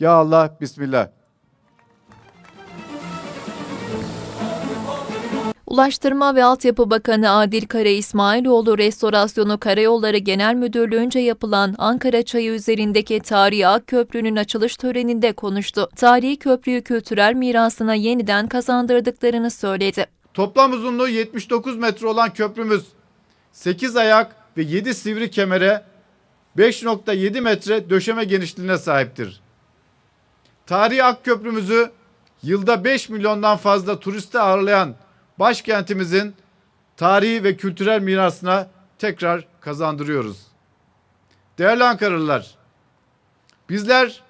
Ya Allah, Bismillah. Ulaştırma ve Altyapı Bakanı Adil Kara İsmailoğlu Restorasyonu Karayolları Genel Müdürlüğü'nce yapılan Ankara Çayı üzerindeki Tarihi Ak Köprü'nün açılış töreninde konuştu. Tarihi köprüyü kültürel mirasına yeniden kazandırdıklarını söyledi. Toplam uzunluğu 79 metre olan köprümüz 8 ayak ve 7 sivri kemere 5.7 metre döşeme genişliğine sahiptir. Tarihi Ak Köprümüzü yılda 5 milyondan fazla turisti ağırlayan başkentimizin tarihi ve kültürel mirasına tekrar kazandırıyoruz. Değerli Ankaralılar, bizler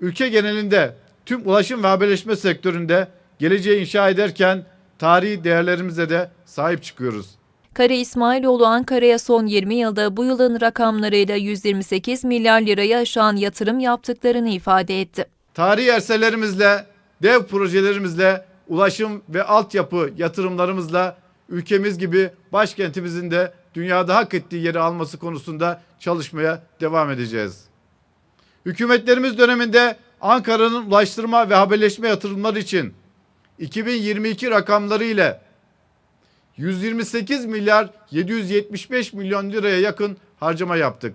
ülke genelinde tüm ulaşım ve haberleşme sektöründe geleceği inşa ederken tarihi değerlerimize de sahip çıkıyoruz. Kara İsmailoğlu Ankara'ya son 20 yılda bu yılın rakamlarıyla 128 milyar lirayı aşan yatırım yaptıklarını ifade etti. Tarihi eserlerimizle, dev projelerimizle, ulaşım ve altyapı yatırımlarımızla ülkemiz gibi başkentimizin de dünyada hak ettiği yeri alması konusunda çalışmaya devam edeceğiz. Hükümetlerimiz döneminde Ankara'nın ulaştırma ve haberleşme yatırımları için 2022 rakamları ile 128 milyar 775 milyon liraya yakın harcama yaptık.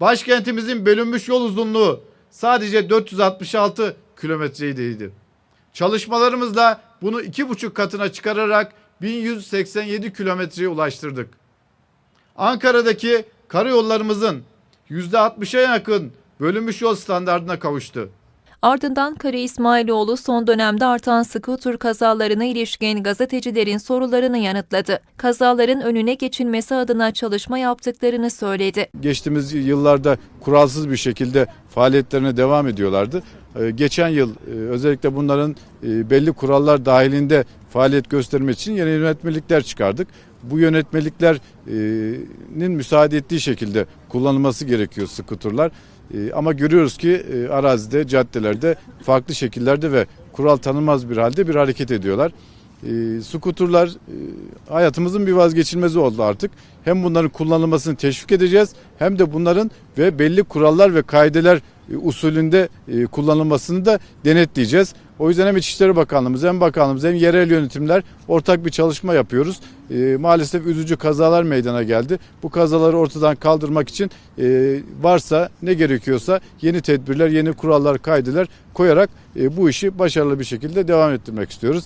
Başkentimizin bölünmüş yol uzunluğu sadece 466 kilometreydi. Çalışmalarımızla bunu iki buçuk katına çıkararak 1187 kilometreye ulaştırdık. Ankara'daki karayollarımızın %60'a yakın bölünmüş yol standartına kavuştu. Ardından Kara İsmailoğlu son dönemde artan skuter kazalarına ilişkin gazetecilerin sorularını yanıtladı. Kazaların önüne geçilmesi adına çalışma yaptıklarını söyledi. geçtiğimiz yıllarda kuralsız bir şekilde faaliyetlerine devam ediyorlardı. Ee, Geçen yıl e, özellikle bunların e, belli kurallar dahilinde faaliyet göstermek için yeni yönetmelikler çıkardık. Bu yönetmeliklerin müsaade ettiği şekilde kullanılması gerekiyor skuturlar. E, Ama görüyoruz ki e, arazide, caddelerde farklı şekillerde ve kural tanınmaz bir halde bir hareket ediyorlar. E, skuturlar e, hayatımızın bir vazgeçilmezi oldu artık. Hem bunların kullanılmasını teşvik edeceğiz hem de bunların ve belli kurallar ve kaideler usulünde kullanılmasını da denetleyeceğiz. O yüzden hem İçişleri Bakanlığımız hem bakanlığımız hem yerel yönetimler ortak bir çalışma yapıyoruz. E, maalesef üzücü kazalar meydana geldi. Bu kazaları ortadan kaldırmak için e, varsa ne gerekiyorsa yeni tedbirler, yeni kurallar, kaideler koyarak e, bu işi başarılı bir şekilde devam ettirmek istiyoruz.